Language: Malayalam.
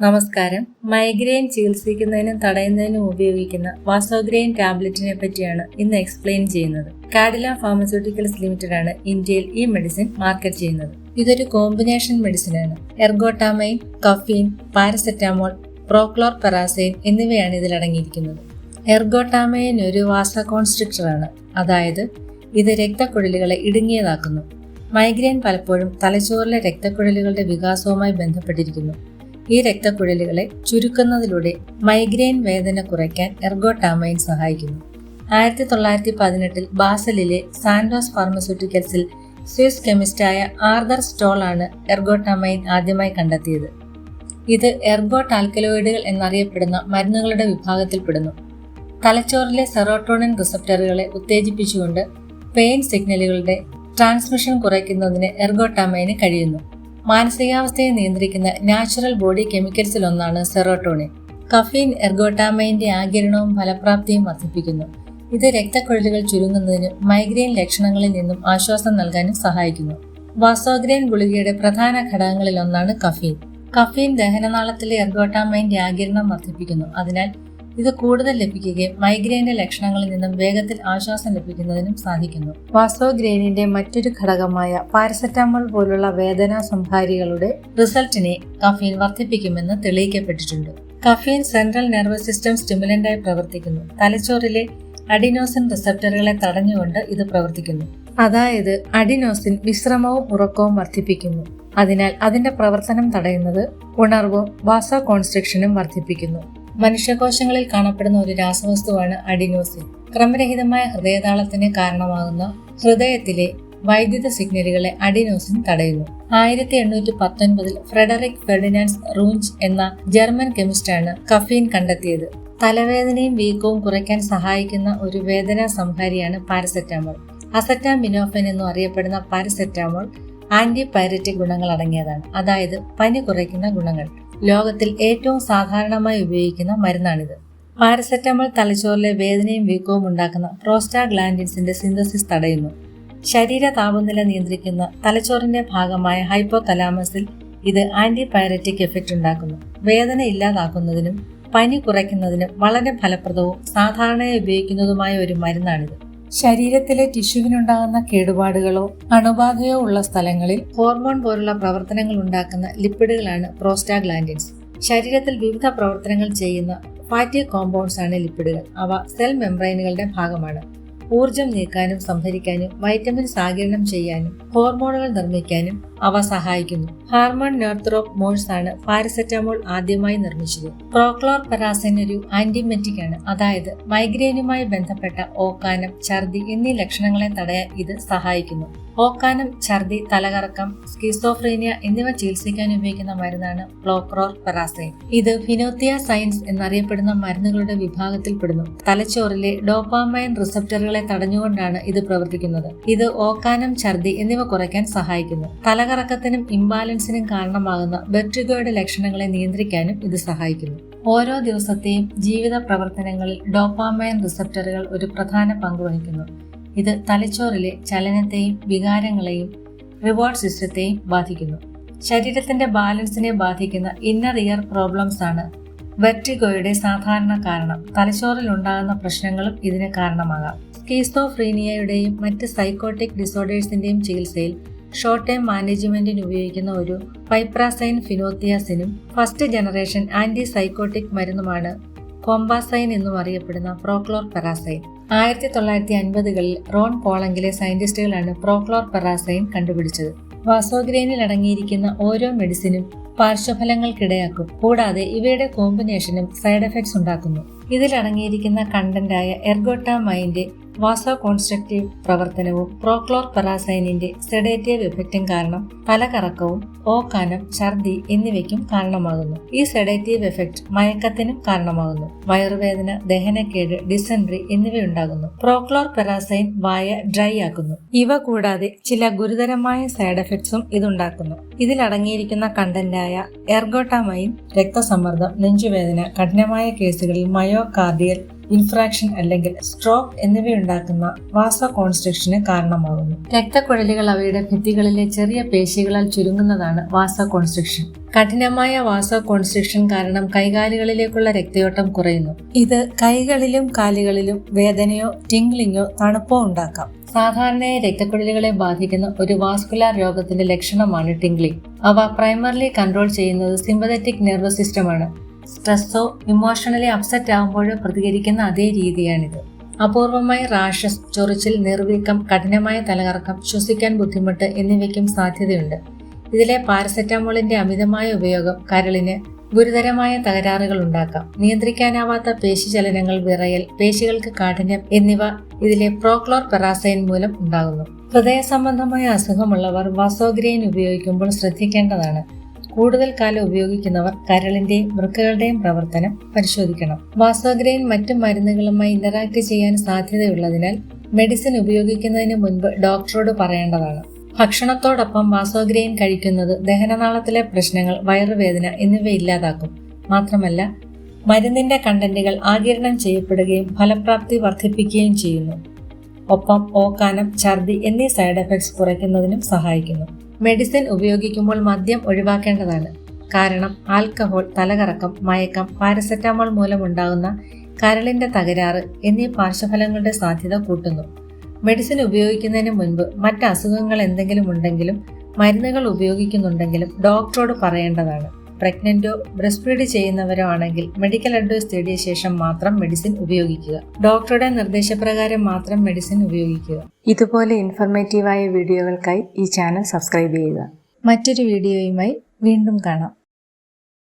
നമസ്കാരം. മൈഗ്രെയിൻ ചികിത്സിക്കുന്നതിനും തടയുന്നതിനും ഉപയോഗിക്കുന്ന വാസോഗ്രെയിൻ ടാബ്ലറ്റിനെ പറ്റിയാണ് ഇന്ന് എക്സ്പ്ലെയിൻ ചെയ്യുന്നത്. കാഡില ഫാർമസ്യൂട്ടിക്കൽസ് ലിമിറ്റഡ് ആണ് ഇന്ത്യയിൽ ഈ മെഡിസിൻ മാർക്കറ്റ് ചെയ്യുന്നത്. ഇതൊരു കോമ്പിനേഷൻ മെഡിസിനാണ് ergotamine caffeine paracetamol prochlorperazine എന്നിവയാണ് ഇതിൽ അടങ്ങിയിരിക്കുന്നത്. എർഗോട്ടാമൈൻ ഒരു വാസകോൺസ്ട്രിക്ടറാണ് അതായത് ഇത് രക്തക്കുഴലുകളെ ഇടുങ്ങിയതാക്കുന്നു. മൈഗ്രെയിൻ പലപ്പോഴും തലച്ചോറിലെ രക്തക്കുഴലുകളുടെ വികാസവുമായി ബന്ധപ്പെട്ടിരിക്കുന്നു. ഈ രക്തക്കുഴലുകളെ ചുരുക്കുന്നതിലൂടെ മൈഗ്രെയിൻ വേദന കുറയ്ക്കാൻ എർഗോട്ടാമൈൻ സഹായിക്കുന്നു. ആയിരത്തി തൊള്ളായിരത്തി പതിനെട്ടിൽ ബാസലിലെ സാൻഡോസ് ഫാർമസ്യൂട്ടിക്കൽസിൽ സ്വിസ് കെമിസ്റ്റായ ആർദർ സ്റ്റോൾ ആണ് എർഗോട്ടാമൈൻ ആദ്യമായി കണ്ടെത്തിയത്. ഇത് എർഗോട്ട് ആൽക്കലോയിഡുകൾ എന്നറിയപ്പെടുന്ന മരുന്നുകളുടെ വിഭാഗത്തിൽപ്പെടുന്നു. തലച്ചോറിലെ സെറോട്ടോണിൻ റിസപ്റ്ററുകളെ ഉത്തേജിപ്പിച്ചുകൊണ്ട് പെയിൻ സിഗ്നലുകളുടെ ട്രാൻസ്മിഷൻ കുറയ്ക്കുന്നതിന് എർഗോട്ടാമൈന് കഴിയുന്നു. മാനസികാവസ്ഥയെ നിയന്ത്രിക്കുന്ന നാച്ചുറൽ ബോഡി കെമിക്കൽസിൽ ഒന്നാണ് സെറോട്ടോണിൻ. കഫീൻ എർഗോട്ടാമൈന്റെ ആകിരണവും ഫലപ്രാപ്തിയും വർദ്ധിപ്പിക്കുന്നു. ഇത് രക്തക്കുഴലുകൾ ചുരുങ്ങുന്നതിനും മൈഗ്രെയിൻ ലക്ഷണങ്ങളിൽ നിന്നും ആശ്വാസം നൽകാനും സഹായിക്കുന്നു. വാസോഗ്രെയിൻ ഗുളികയുടെ പ്രധാന ഘടകങ്ങളിൽ ഒന്നാണ് കഫീൻ. കഫീൻ ദഹനനാളത്തിലെ എർഗോട്ടാമൈന്റെ ആകിരണം വർദ്ധിപ്പിക്കുന്നു. അതിനാൽ ഇത് കൂടുതൽ ലഭിക്കുകയും മൈഗ്രെയിന്റെ ലക്ഷണങ്ങളിൽ നിന്നും വേഗത്തിൽ ആശ്വാസം ലഭിക്കുന്നതിനും സാധിക്കുന്നു. വാസോഗ്രെയിനിന്റെ മറ്റൊരു ഘടകമായ പാരസെറ്റാമോൾ പോലുള്ള വേദനാ സംഹാരികളുടെ റിസൾട്ടിനെ കഫീൻ വർദ്ധിപ്പിക്കുമെന്ന് തെളിയിക്കപ്പെട്ടിട്ടുണ്ട്. കഫീൻ സെൻട്രൽ നെർവസ് സിസ്റ്റം സ്റ്റിമുലന്റായി പ്രവർത്തിക്കുന്നു. തലച്ചോറിലെ അഡിനോസിൻ റിസപ്റ്ററുകളെ തടഞ്ഞുകൊണ്ട് ഇത് പ്രവർത്തിക്കുന്നു. അതായത് അഡിനോസിൻ വിശ്രമവും ഉറക്കവും വർദ്ധിപ്പിക്കുന്നു. അതിനാൽ അതിന്റെ പ്രവർത്തനം തടയുന്നത് ഉണർവും വാസ കോൺസ്ട്രക്ഷനും വർദ്ധിപ്പിക്കുന്നു. മനുഷ്യകോശങ്ങളിൽ കാണപ്പെടുന്ന ഒരു രാസവസ്തുവാണ് അഡിനോസിൻ. ക്രമരഹിതമായ ഹൃദയതാളത്തിന് കാരണമാകുന്ന ഹൃദയത്തിലെ വൈദ്യുത സിഗ്നലുകളെ അഡിനോസിൻ തടയുന്നു. ആയിരത്തി എണ്ണൂറ്റി പത്തൊൻപതിൽ ഫ്രെഡറിക് ഫെർഡിനാൻസ് റൂഞ്ച് എന്ന ജർമ്മൻ കെമിസ്റ്റാണ് കഫീൻ കണ്ടെത്തിയത്. തലവേദനയും വീക്കവും കുറയ്ക്കാൻ സഹായിക്കുന്ന ഒരു വേദനാ സംഹാരിയാണ് പാരസെറ്റാമോൾ. അസറ്റാമിനോഫൻ എന്നും അറിയപ്പെടുന്ന പാരസെറ്റാമോൾ ആന്റി പൈററ്റിക് ഗുണങ്ങൾ അടങ്ങിയതാണ്. അതായത് പനി കുറയ്ക്കുന്ന ഗുണങ്ങൾ. ലോകത്തിൽ ഏറ്റവും സാധാരണമായി ഉപയോഗിക്കുന്ന മരുന്നാണിത്. പാരസെറ്റമോൾ തലച്ചോറിലെ വേദനയും വീക്കവും ഉണ്ടാക്കുന്ന പ്രോസ്റ്റാഗ്ലാൻഡിൻസിന്റെ സിന്തസിസ് തടയുന്നു. ശരീര താപനില നിയന്ത്രിക്കുന്ന തലച്ചോറിന്റെ ഭാഗമായ ഹൈപ്പോ തലാമസിൽ ഇത് ആന്റി പൈററ്റിക് എഫക്റ്റ് ഉണ്ടാക്കുന്നു. വേദന ഇല്ലാതാക്കുന്നതിനും പനി കുറയ്ക്കുന്നതിനും വളരെ ഫലപ്രദവും സാധാരണയായി ഉപയോഗിക്കുന്നതുമായ ഒരു മരുന്നാണിത്. ശരീരത്തിലെ ടിഷ്യുവിനുണ്ടാകുന്ന കേടുപാടുകളോ അണുബാധയോ ഉള്ള സ്ഥലങ്ങളിൽ ഹോർമോൺ പോലുള്ള പ്രവർത്തനങ്ങൾ ഉണ്ടാക്കുന്ന ലിപ്പിഡുകളാണ് പ്രോസ്റ്റാഗ്ലാൻഡിൻസ്. ശരീരത്തിൽ വിവിധ പ്രവർത്തനങ്ങൾ ചെയ്യുന്ന ഫാറ്റി കോമ്പൗണ്ട്സ് ആണ് ലിപ്പിഡുകൾ. അവ സെൽ മെംബ്രൈനുകളുടെ ഭാഗമാണ്. ഊർജം നീക്കാനും സംഭരിക്കാനും വൈറ്റമിൻ ആകിരണം ചെയ്യാനും ഹോർമോണുകൾ നിർമ്മിക്കാനും അവ സഹായിക്കുന്നു. ഹാർമോൺ നെർത്രോപ്പ് മോൾസ് ആണ് പാരസെറ്റമോൾ ആദ്യമായി നിർമ്മിച്ചത്. പ്രോക്ലോർ പെറാസിൻ ഒരു ആന്റിമെറ്റിക് ആണ്. അതായത് മൈഗ്രെയിനുമായി ബന്ധപ്പെട്ട ഓക്കാനം ഛർദി എന്നീ ലക്ഷണങ്ങളെ തടയാൻ ഇത് സഹായിക്കുന്നു. ഓക്കാനം ഛർദി തലകറക്കം സ്കിസോഫ്രീനിയ എന്നിവ ചികിത്സിക്കാൻ ഉപയോഗിക്കുന്ന മരുന്നാണ് പ്ലോക്രോർ പെറാസൈൻ. ഇത് ഫിനോത്തിയ സയൻസ് എന്നറിയപ്പെടുന്ന മരുന്നുകളുടെ വിഭാഗത്തിൽപ്പെടുന്നു. തലച്ചോറിലെ ഡോപ്പാമൈൻ റിസപ്റ്ററുകളെ തടഞ്ഞുകൊണ്ടാണ് ഇത് പ്രവർത്തിക്കുന്നത്. ഇത് ഓക്കാനം ഛർദി എന്നിവ കുറയ്ക്കാൻ സഹായിക്കുന്നു. തലകറക്കത്തിനും ഇംബാലൻസിനും കാരണമാകുന്ന വെട്രിഗോയുടെ ലക്ഷണങ്ങളെ നിയന്ത്രിക്കാനും ഇത് സഹായിക്കുന്നു. ഓരോ ദിവസത്തെയും ജീവിത പ്രവർത്തനങ്ങളിൽ ഡോപ്പാമൈൻ റിസപ്റ്ററുകൾ ഒരു പ്രധാന പങ്ക് വഹിക്കുന്നു. ഇത് തലച്ചോറിലെ ചലനത്തെയും വികാരങ്ങളെയും റിവാർഡ് സിസ്റ്റത്തെയും ബാധിക്കുന്നു. ശരീരത്തിന്റെ ബാലൻസിനെ ബാധിക്കുന്ന ഇന്നർ ഇയർ പ്രോബ്ലംസ് ആണ്. വെർട്ടിഗോയുടെ സാധാരണ കാരണം. തലച്ചോറിൽ ഉണ്ടാകുന്ന പ്രശ്നങ്ങളും ഇതിന് കാരണമാകാം. സ്കീസോഫ്രീനിയയുടെയും മറ്റ് സൈക്കോട്ടിക് ഡിസോർഡേഴ്സിന്റെയും ചികിത്സയിൽ ഷോർട്ട് ടൈം മാനേജ്മെന്റിന് ഉപയോഗിക്കുന്ന ഒരു പൈപ്രാസൈൻ ഫിനോത്തിയാസിനും ഫസ്റ്റ് ജനറേഷൻ ആന്റി സൈക്കോട്ടിക് മരുന്നുമാണ്. കോംബാസൈൻ എന്നും അറിയപ്പെടുന്ന പ്രോക്ലോർ പെറാസൈൻ ആയിരത്തി തൊള്ളായിരത്തി അൻപതുകളിൽ റോൺ പോളങ്കിലെ സയന്റിസ്റ്റുകളാണ് പ്രോക്ലോർ പെറാസൈൻ കണ്ടുപിടിച്ചത്. വാസോഗ്രെയിനിൽ അടങ്ങിയിരിക്കുന്ന ഓരോ മെഡിസിനും പാർശ്വഫലങ്ങൾക്കിടയാക്കും. കൂടാതെ ഇവയുടെ കോമ്പിനേഷനും സൈഡ് എഫക്ട്സ് ഉണ്ടാക്കുന്നു. ഇതിൽ അടങ്ങിയിരിക്കുന്ന കണ്ടന്റായ എർഗോട്ടാമൈന്റെ വാസോ കോൺസ്ട്രക്റ്റീവ് പ്രവർത്തനവും പ്രോക്ലോർ പെറാസൈനിന്റെ സെഡേറ്റീവ് എഫക്റ്റും കാരണം തലകറക്കവും ഓക്കാനം ഛർദി എന്നിവയ്ക്കും കാരണമാകുന്നു. ഈ സെഡേറ്റീവ് എഫക്റ്റ് മയക്കത്തിനും കാരണമാകുന്നു. വയറുവേദന ദഹനക്കേട് ഡിസെൻട്രി എന്നിവയുണ്ടാകുന്നു. പ്രോക്ലോർ പെറാസൈൻ വായ ഡ്രൈ ആക്കുന്നു. ഇവ കൂടാതെ ചില ഗുരുതരമായ സൈഡ് എഫക്ട്സും ഇതുണ്ടാക്കുന്നു. ഇതിലടങ്ങിയിരിക്കുന്ന കണ്ടന്റായ എർഗോട്ടാമൈൻ രക്തസമ്മർദ്ദം നെഞ്ചുവേദന കഠിനമായ കേസുകളിൽ മയോകാർഡിയൽ ഇൻഫ്രാക്ഷൻ അല്ലെങ്കിൽ സ്ട്രോക്ക് എന്നിവയുണ്ടാക്കുന്ന വാസ കോൺസ്ട്രക്ഷന് കാരണമാകുന്നു. രക്തക്കുഴലുകൾ അവയുടെ ഭിത്തികളിലെ ചെറിയ പേശികളാൽ ചുരുങ്ങുന്നതാണ് വാസ കോൺസ്ട്രക്ഷൻ കഠിനമായ വാസ കോൺസ്ട്രക്ഷൻ കാരണം കൈകാലുകളിലേക്കുള്ള രക്തയോട്ടം കുറയുന്നു. ഇത് കൈകളിലും കാലുകളിലും വേദനയോ ടിംഗ്ലിങ്ങോ തണുപ്പോ ഉണ്ടാക്കാം. സാധാരണയായി രക്തക്കുഴലുകളെ ബാധിക്കുന്ന ഒരു വാസ്കുലാർ രോഗത്തിന്റെ ലക്ഷണമാണ് ടിംഗ്ലിംഗ് അവ പ്രൈമറിലി കൺട്രോൾ ചെയ്യുന്നത് സിമ്പതറ്റിക് നെർവസ് സിസ്റ്റമാണ് സ്ട്രെസ്സോ ഇമോഷണലി അപ്സെറ്റ് ആകുമ്പോഴോ പ്രതികരിക്കുന്ന അതേ രീതിയാണിത്. അപൂർവമായ റാഷസ് ചൊറിച്ചിൽ നിർവീക്കം കഠിനമായ തലകറക്കം ശ്വസിക്കാൻ ബുദ്ധിമുട്ട് എന്നിവയ്ക്കും സാധ്യതയുണ്ട്. ഇതിലെ പാരസെറ്റാമോളിന്റെ അമിതമായ ഉപയോഗം കരളിന് ഗുരുതരമായ തകരാറുകൾ ഉണ്ടാക്കാം. നിയന്ത്രിക്കാനാവാത്ത പേശിചലനങ്ങൾ വിറയൽ പേശികൾക്ക് കാഠിന്യം എന്നിവ ഇതിലെ പ്രോക്ലോർ പെറാസൈൻ മൂലം ഉണ്ടാകുന്നു. ഹൃദയ സംബന്ധമായ അസുഖമുള്ളവർ വാസോഗ്രെയിൻ ഉപയോഗിക്കുമ്പോൾ ശ്രദ്ധിക്കേണ്ടതാണ്. കൂടുതൽ കാലം ഉപയോഗിക്കുന്നവർ കരളിന്റെയും വൃക്കകളുടെയും പ്രവർത്തനം പരിശോധിക്കണം. വാസോഗ്രെയിൻ മറ്റു മരുന്നുകളുമായി ഇന്ററാക്ട് ചെയ്യാൻ സാധ്യതയുള്ളതിനാൽ മെഡിസിൻ ഉപയോഗിക്കുന്നതിന് മുൻപ് ഡോക്ടറോട് പറയേണ്ടതാണ്. ഭക്ഷണത്തോടൊപ്പം വാസോഗ്രെയിൻ കഴിക്കുന്നത് ദഹനനാളത്തിലെ പ്രശ്നങ്ങൾ വയറുവേദന എന്നിവ ഇല്ലാതാക്കും. മാത്രമല്ല മരുന്നിന്റെ കണ്ടന്റുകൾ ആകിരണം ചെയ്യപ്പെടുകയും ഫലപ്രാപ്തി വർദ്ധിപ്പിക്കുകയും ചെയ്യുന്നു. ഒപ്പം ഓക്കാനം ഛർദി എന്നീ സൈഡ് എഫക്ട്സ് കുറയ്ക്കുന്നതിനും സഹായിക്കുന്നു. മെഡിസിൻ ഉപയോഗിക്കുമ്പോൾ മദ്യം ഒഴിവാക്കേണ്ടതാണ്. കാരണം ആൽക്കഹോൾ തലകറക്കം മയക്കം പാരസെറ്റാമോൾ മൂലമുണ്ടാകുന്ന കരളിന്റെ തകരാറ് എന്നീ പാർശ്വഫലങ്ങളുടെ സാധ്യത കൂട്ടുന്നു. മെഡിസിൻ ഉപയോഗിക്കുന്നതിന് മുൻപ് മറ്റ് അസുഖങ്ങൾ എന്തെങ്കിലും ഉണ്ടെങ്കിലും മരുന്നുകൾ ഉപയോഗിക്കുന്നുണ്ടെങ്കിലും ഡോക്ടറോട് പറയേണ്ടതാണ്. പ്രഗ്നന്റോ ബ്രസ്റ്റ് ഫീഡ് ചെയ്യുന്നവരോ ആണെങ്കിൽ മെഡിക്കൽ അഡ്വൈസ് തേടിയ ശേഷം മാത്രം മെഡിസിൻ ഉപയോഗിക്കുക. ഡോക്ടറുടെ നിർദ്ദേശപ്രകാരം മാത്രം മെഡിസിൻ ഉപയോഗിക്കുക. ഇതുപോലെ ഇൻഫർമേറ്റീവായ വീഡിയോകൾക്കായി ഈ ചാനൽ സബ്സ്ക്രൈബ് ചെയ്യുക. മറ്റൊരു വീഡിയോയുമായി വീണ്ടും കാണാം.